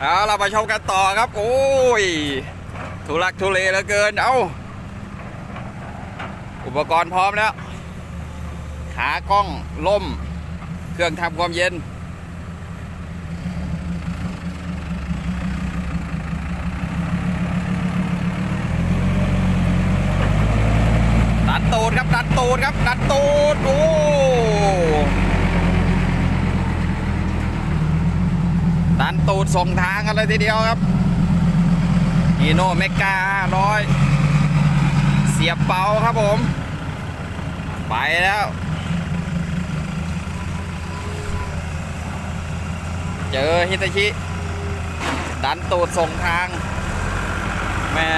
เอาเรามาชมกันต่อครับ โอ้ยทุลักทุเลเหลือเกิน เอาอุปกรณ์พร้อมแล้ว ขากล้องล่ม เครื่องทำความเย็นดันตูดครับดันตูดครับดันตูด โอ้ดัน ตูดส่งทางกันเลยทีเดียวครับฮีโน่เมการ้อยเสียบเป่าครับผม ไปแล้ว เจอฮิตาชิ ดันตูดส่งทาง แม่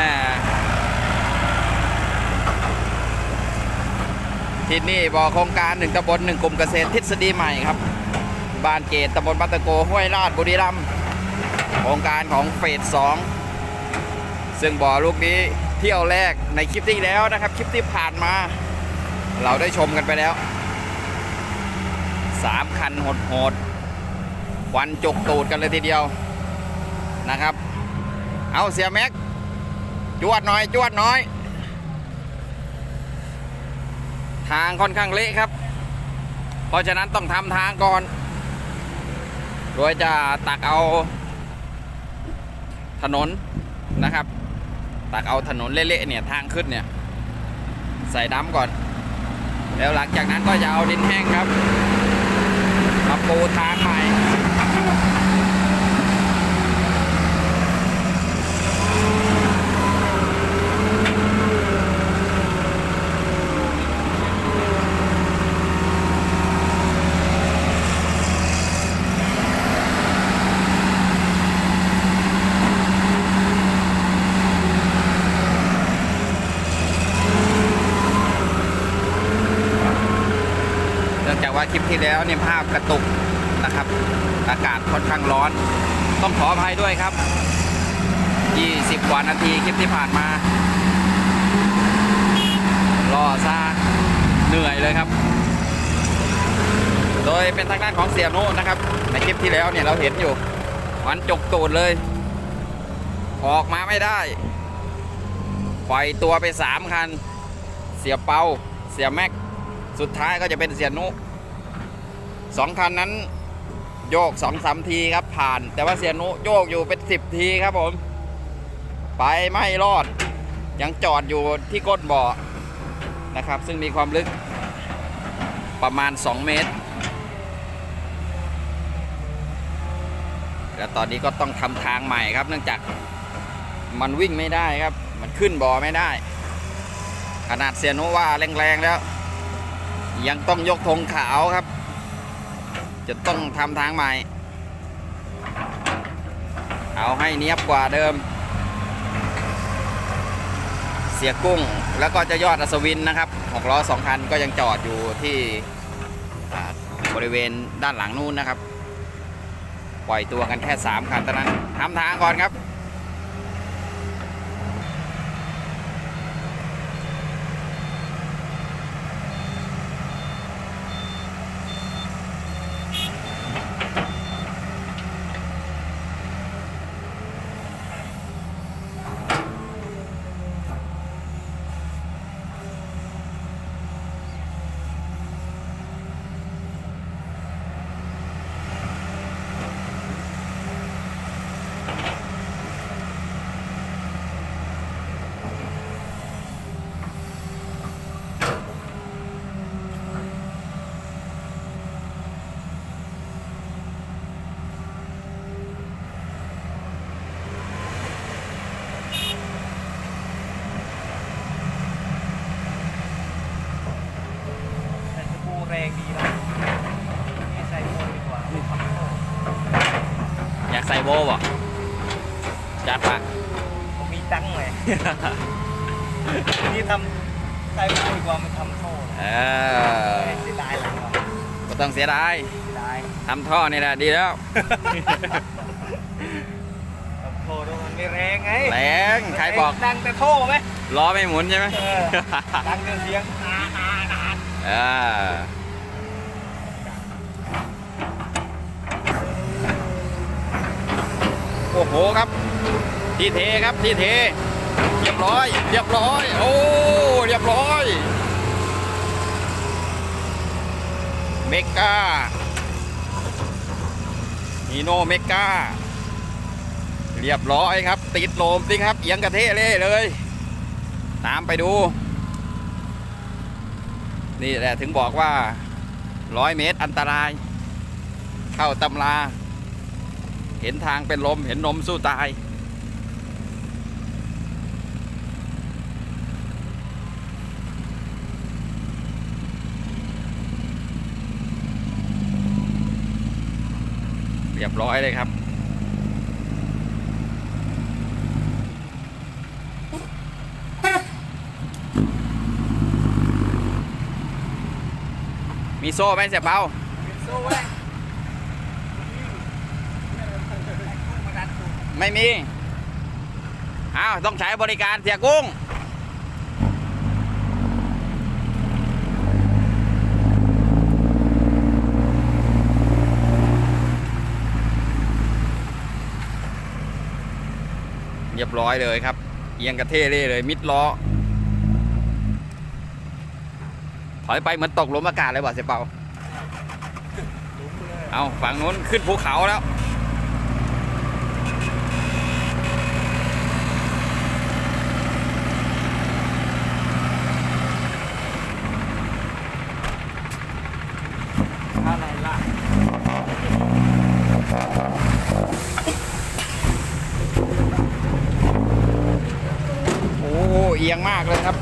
ที่นี่บอโครงการหนึ่งตำบลหนึ่งกลุ่มเกษตรทฤษฎีใหม่ครับ บ้านเกตตำบลบัตตะโกห้วยราชบุรีรัมย์ โครงการของเฟสสองซึ่งบ่อลูกนี้เที่ยวแรกในคลิปที่แล้วนะครับ คลิปที่ผ่านมา เราได้ชมกันไปแล้วสามคันโหดหดๆวันจกตูดกันเลยทีเดียวนะครับ เอาเสียแม็ก จวดน่อย จวดน่อย ทางค่อนข้างเละครับ เพราะฉะนั้นต้องทำทางก่อน โดยจะตักเอา ถนนนะครับ ตักเอาถนนเละๆเนี่ยทางขึ้นเนี่ย ใส่ดำก่อน แล้วหลังจากนั้นก็จะเอาดินแห้งครับมาปูทางใหม่ ว่าคลิปที่แล้วเนี่ยภาพกระตุกนะครับ อากาศค่อนข้างร้อน ต้องขออภัยด้วยครับ 20 กว่านาทีคลิปที่ผ่านมารอซาเหนื่อยเลยครับ โดยเป็นทางด้านของเสียโนนะครับ ในคลิปที่แล้วเนี่ยเราเห็นอยู่มันจกตูดเลย ออกมาไม่ได้ปล่อยตัวไปสามคัน เสียเปา เสียแม็ก สุดท้ายก็จะเป็นเสียนุ สองคันนั้นโยกสองสามทีครับผ่าน แต่ว่าเสียนุโยกอยู่เป็นสิบทีครับผม ไปไม่รอด ยังจอดอยู่ที่ก้นบ่อนะครับ ซึ่งมีความลึกประมาณ 2 เมตร แล้วตอนนี้ก็ต้องทำทางใหม่ครับ เนื่องจากมันวิ่งไม่ได้ครับ มันขึ้นบ่อไม่ได้ ขนาดเสียนุว่าแรงๆแล้ว ยังต้องยกธงขาวครับ จะต้องทำทางใหม่ เอาให้เนียบกว่าเดิม เสียกุ้งแล้วก็จะยอดอัศวินนะครับหกล้อสองคันก็ยังจอดอยู่ที่บริเวณด้านหลังนู้นนะครับ ปล่อยตัวกันแค่ 3 คันเท่านั้นทำทางก่อนครับ ใส่สบูแรงดีนะนี่ใส่โมดีกว่าไม่ทำโม อยากใส่โบบ่จัดปะผมมีตังค์ไหม นี่ทำใส่โมดีกว่าไม่ทำโซ่เออเสียดายหลังว่ะก็ต้องเสียดายเสียดายทำท่อนี่แหละดีแล้ว ทำโซ่ด้วยมันไม่แรงไงแรงใครบอกดังแต่โท่ไหม ล้อไม่หมุนใช่ไหม เออ ดังแต่เสียงอาอาอา เออ โอ้โหครับที่เทครับที่เท เรียบร้อย เรียบร้อย โอ้เรียบร้อย เมกาฮีโนเมกาเรียบร้อยครับ ติดโลมสิครับเอียงกระเทะเล่เลย ตามไปดู นี่แหละถึงบอกว่าร้อยเมตรอันตราย เข้าตำรา เห็นทางเป็นลม เห็นนมสู้ตาย เรียบร้อยเลยครับมีโซ่ไหมเสียเปามีโซ่ไว้ ไม่มี อ้าว ต้องใช้บริการเสียกุ้ง เรียบร้อยเลยครับ เอียงกระเทเล่เลย มิดล้อ ถอยไปเหมือนตกลมอากาศเลยว่ะเสียเปาเอาฝั่งนู้นขึ้นภูเขาแล้ว อะไรล่ะ โอียงมากเลยครับ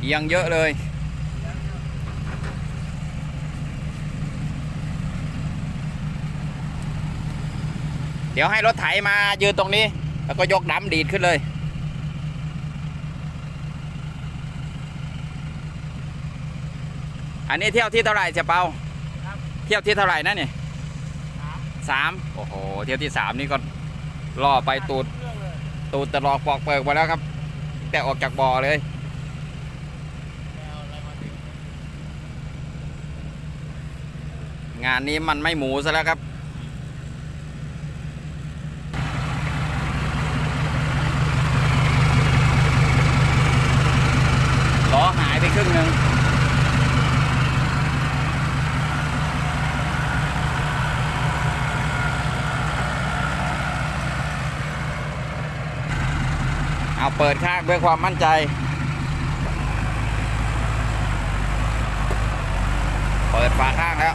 เอียงเยอะเลย เดี๋ยวให้รถไถมายืนตรงนี้ แล้วก็ยกดำดีดขึ้นเลย อันนี้เที่ยวที่เท่าไหร่เสียเปาเที่ยวที่เท่าไหร่นะเนี่ยสามโอ้โห เที่ยวที่สามนี่ก็ล่อไปตูด ตูดตะลอกปอกเปิกมาแล้วครับ แต่ออกจากบ่อเลย งานนี้มันไม่หมูซะแล้วครับ ล้อหายไปครึ่งหนึ่ง เปิดข้างด้วยความมั่นใจ เปิดฝาข้างแล้ว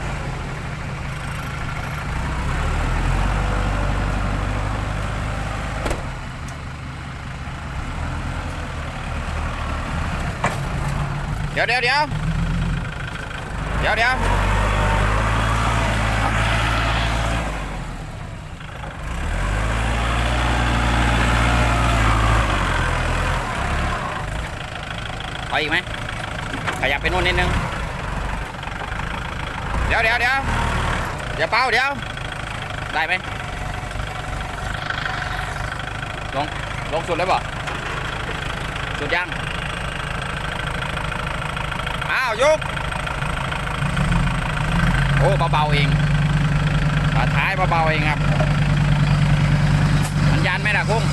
เดี๋ยวเดี๋ยวเดี๋ยวเดี๋ยวเดี๋ยว อาอีกไหมขยับไปนู่นนิดนึง เดี๋ยวเดี๋ยวเดี๋ยวเดี๋ยวเป้าเดี๋ยว ได้ไหมลงลงสุดเลยบ่สุดยัง อ้าวยก โอ้เบาๆเองฝาท้ายเบาๆเองครับมันยันไหมล่ะกุ้ง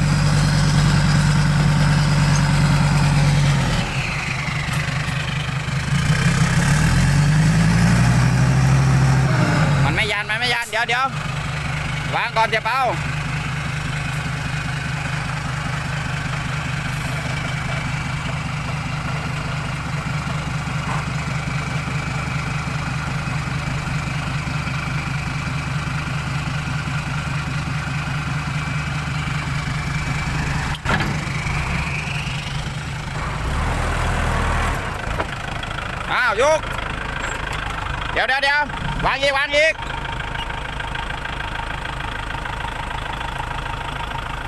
มันไม่ยัน มันไม่ยัน เดี๋ยวเดี๋ยววางก่อนเจ็บเป้าอ้าวยก เดี๋ยวเดี๋ยวเดี๋ยววางอีกวางอีก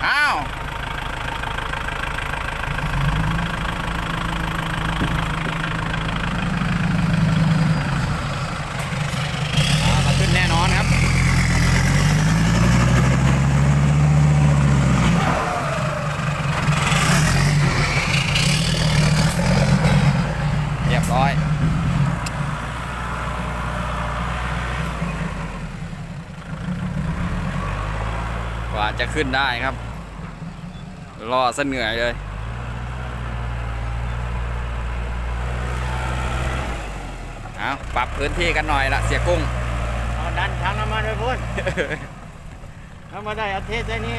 อ้าวมาขึ้นแน่นอนครับเรียบร้อยกว่าจะขึ้นได้ครับ รอซะเหนื่อยเลย เอาปรับพื้นที่กันหน่อยละเสียกุ้ง เอาดันถังน้ำมันไปพุ่นถ้ามาได้เอาเทศได้นี้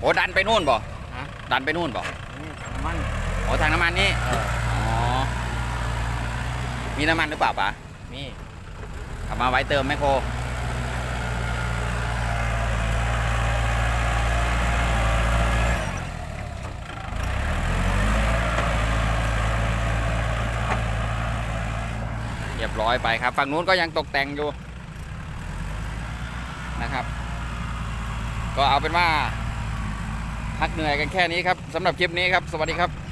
โอ้ดันไปนู่นบ่ฮะดันไปนู่นบ่นี่ถังน้ำมันโอ้ทางน้ำมันนี่เอออ๋อ มีน้ำมันหรือเปล่าป๋ามี ขับมาไว้เติมแมคโครเรียบร้อยไปครับ ฝั่งนู้นก็ยังตกแต่งอยู่นะครับ ก็เอาเป็นว่าพักเหนื่อยกันแค่นี้ครับสำหรับคลิปนี้ครับ สวัสดีครับ